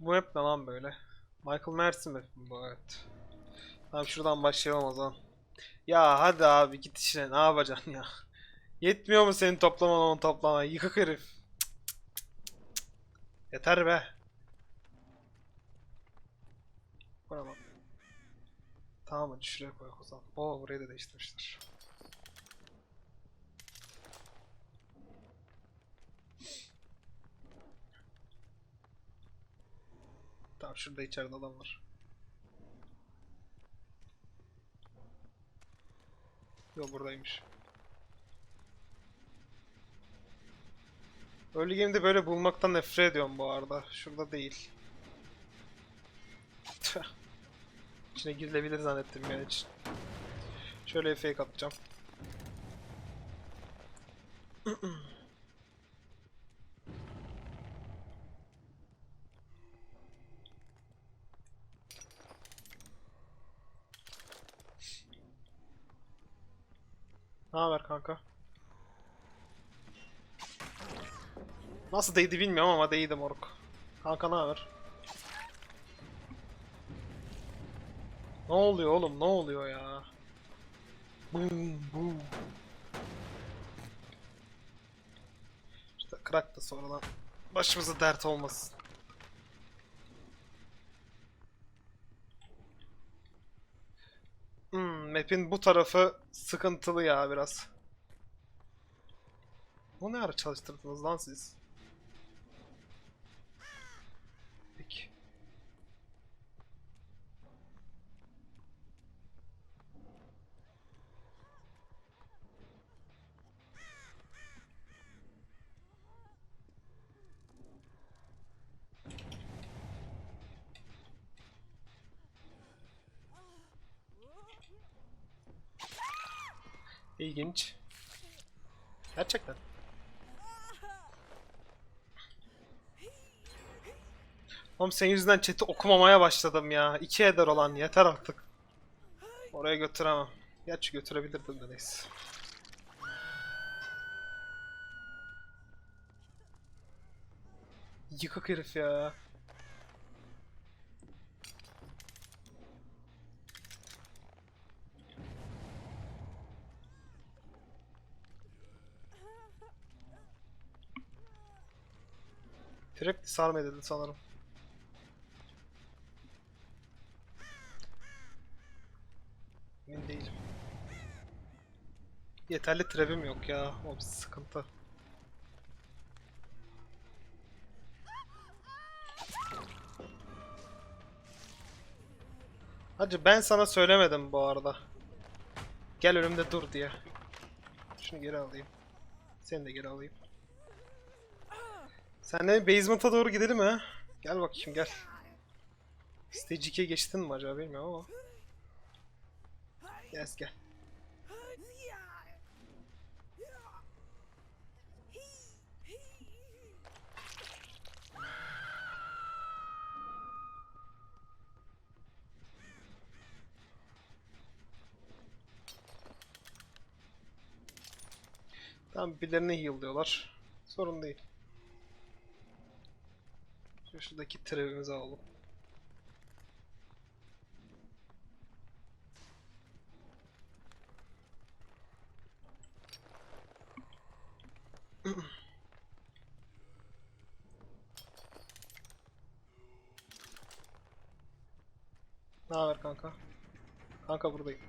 Bu hep ne lan böyle? Michael Myers mi bu evet. Tamam şuradan başlayalım o zaman. Ya hadi abi git işine ne yapacaksın ya? Yetmiyor mu senin toplaman onu toplaman? Yıkık herif. Yeter be. Buna bak. Tamam hadi şuraya koy o zaman. Oo burayı da değiştirmişler. Tamam şurada içeride adam var. Yok buradaymış. Early game'de böyle bulmaktan nefret ediyorum bu arada. Şurada değil. İçine girilebilir zannettim yani için. Şöyle fake atacağım. Ne haber kanka? Nasıl değdi bilmiyorum ama değdi moruk. Kanka ne haber? Ne oluyor oğlum? Ne oluyor ya? Boom boom. İşte crack da sonradan başımıza dert olmasın. Map'in bu tarafı sıkıntılı ya biraz. Bu ne ara çalıştırdınız lan siz? İlginç. Gerçekten. Oğlum senin yüzünden chat'i okumamaya başladım ya. İki eder olan yeter artık. Oraya götüremem. Gerçi götürebilirdim de neyse. Yıkık herif ya. Direkt disarm edildi sanırım. Emin değilim. Yeterli trap'im yok ya. O bir sıkıntı. Hacı ben sana söylemedim bu arada. Gel önümde dur diye. Şunu geri alayım. Seni de geri alayım. Sen de basement'a doğru gidelim ha. Gel bakayım gel. Stage 2'ye geçtin mi acaba bilmiyorum ama. Gel gel. Tamam birilerini heal'lıyorlar. Sorun değil. Şu şuradaki trevimizi alalım. Ne haber kanka? Kanka buradayım.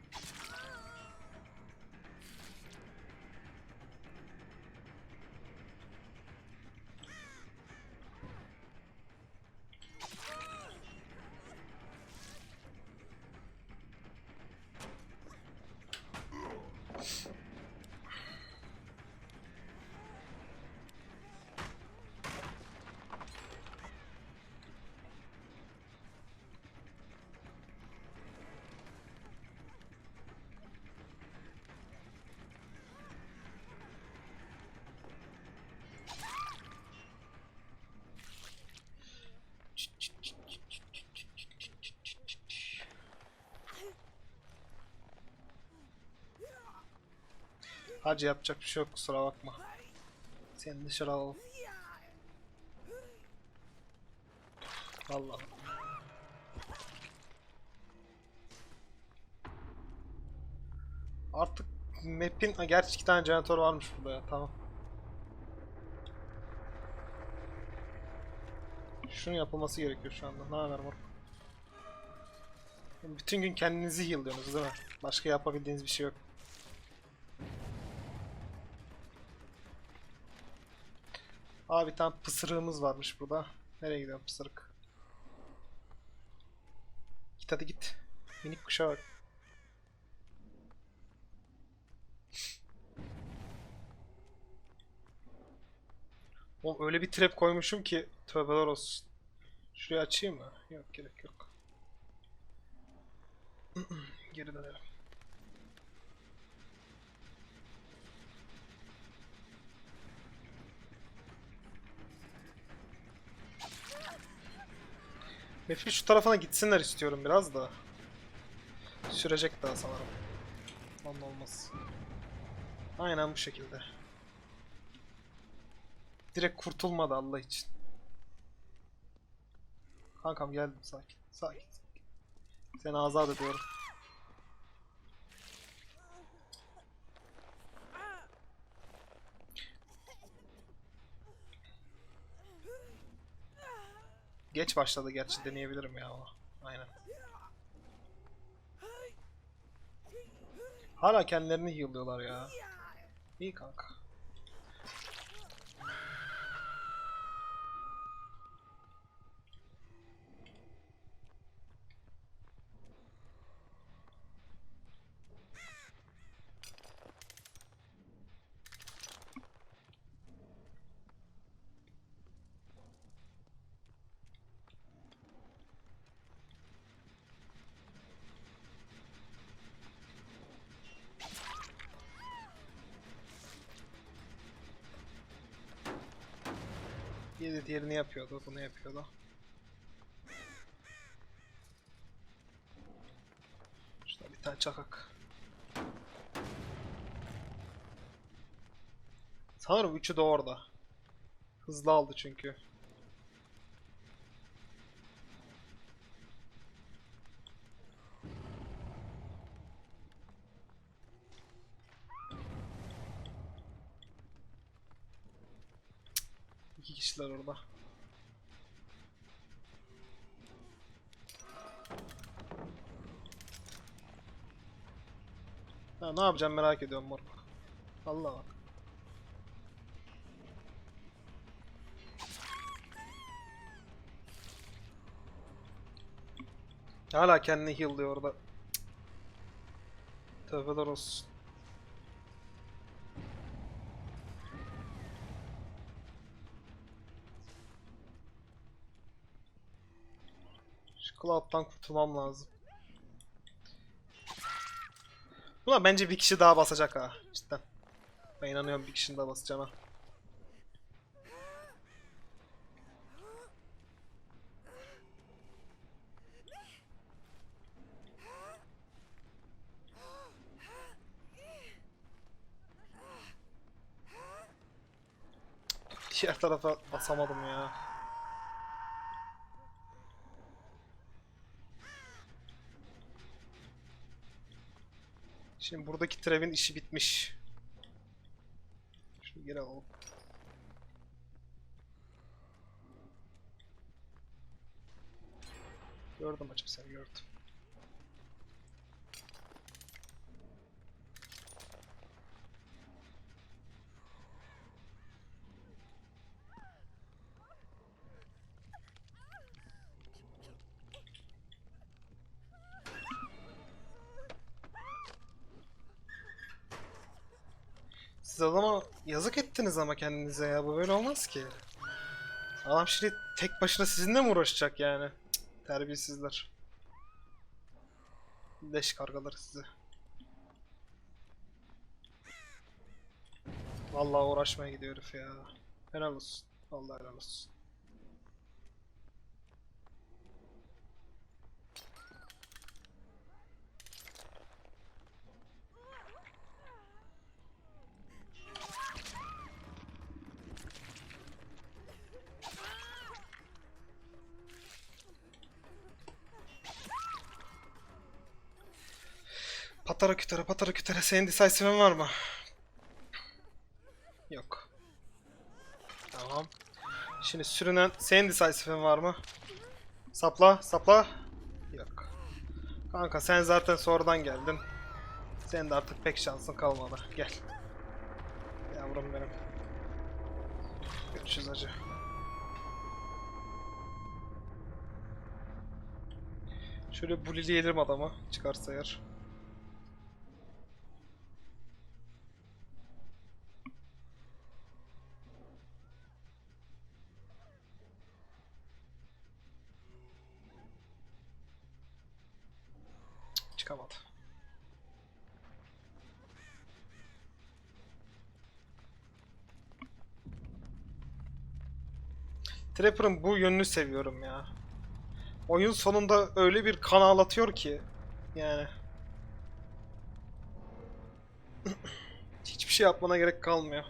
Hacı yapacak bir şey yok kusura bakma. Seni dışarı alalım. Vallahi. Artık map'in... Gerçi iki tane jeneratör varmış burada ya tamam. Şunun yapılması gerekiyor şu anda. Ne haber moruk? Bütün gün kendinizi heal'lıyorsunuz değil mi? Başka yapabildiğiniz bir şey yok. Abi tane pısırığımız varmış burada. Nereye gidiyorsun pısırık? Git hadi git. Minik kuşa bak. Oğlum öyle bir trap koymuşum ki tövbeler olsun. Şurayı açayım mı? Yok gerek yok. Geri dönelim. Map'in şu tarafına gitsinler istiyorum biraz da. Sürecek daha sanırım. Ondan olmaz. Aynen bu şekilde. Direkt kurtulmadı Allah için. Kankam geldim sakin. Sakin. Seni azat ediyorum. Geç başladı gerçi deneyebilirim ya ama. Aynen. Hala kendilerini heal'lıyorlar ya. İyi kanka. Diğeri diğerini yapıyordu, bunu yapıyordu. Şurada bir tane çakak. Sanırım üçü de orada. Hızlı aldı çünkü. Kişiler orada. Ha, ne yapacağım merak ediyorum moruk. Allah bak. Hala kendini heal'lıyor orada. Cık. Tövbeler olsun. Cloud'dan kurtulmam lazım. Buna bence bir kişi daha basacak ha. Cidden. Ben inanıyorum bir kişinin daha basacağına. Diğer tarafa basamadım ya. Şimdi buradaki Trev'in işi bitmiş. Şunu geri alalım. Gördüm açıp seni gördüm. Siz adama yazık ettiniz ama kendinize ya. Bu böyle olmaz ki. Adam şimdi tek başına sizinle mi uğraşacak yani? Terbiyesizler. Leş kargaları size. Vallahi uğraşmaya gidiyor herif ya. Helal olsun. Vallahi helal olsun. Patara kütere patara kütere senin decisive'in var mı? Yok. Tamam. Şimdi sürünen senin decisive'in var mı? Sapla sapla. Yok. Kanka sen zaten sonradan geldin. Senin de artık pek şansın kalmadı. Gel. Yavrum benim. Görüşürüz hacı. Şöyle bulileyelim adamı çıkarsa eğer. Cık, Çıkamadı. Trapper'ın bu yönünü seviyorum ya. Oyun sonunda öyle bir kan ağlatıyor ki yani hiçbir şey yapmana gerek kalmıyor.